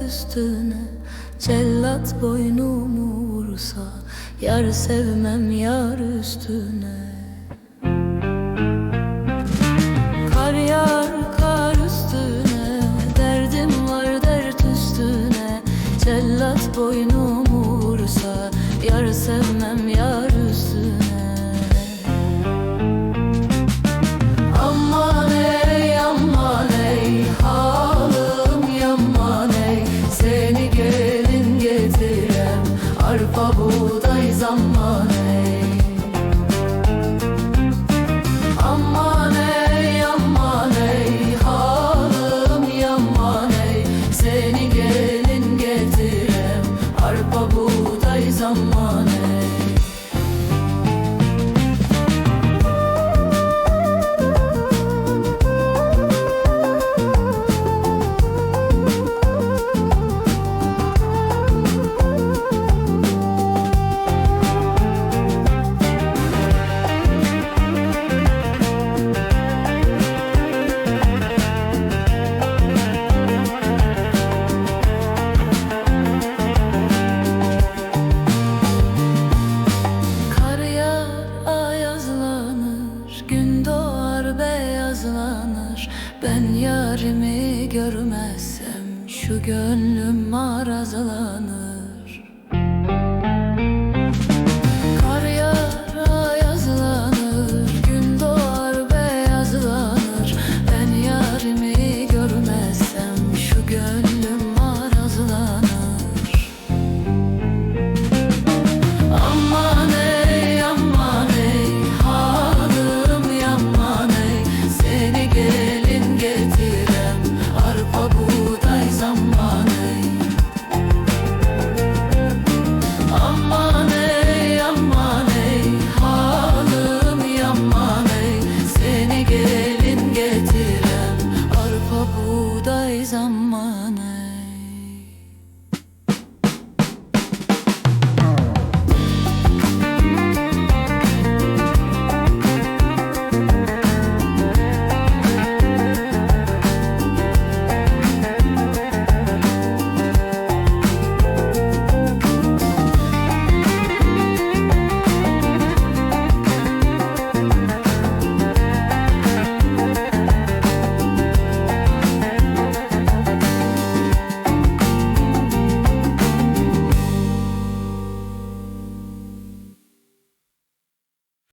Üstüne Cellat boynumu vursa Yar sevmem yar üstüne. Kar yağar kar üstüne Derdim var dert üstüne Cellat boynumu buğday zaman yarimi görmezsem Şu gönlüm marazlanır. Kar yağar ayazlanır Gün doğar beyazlanır. Ben yarimi görmezsem Şu gönlüm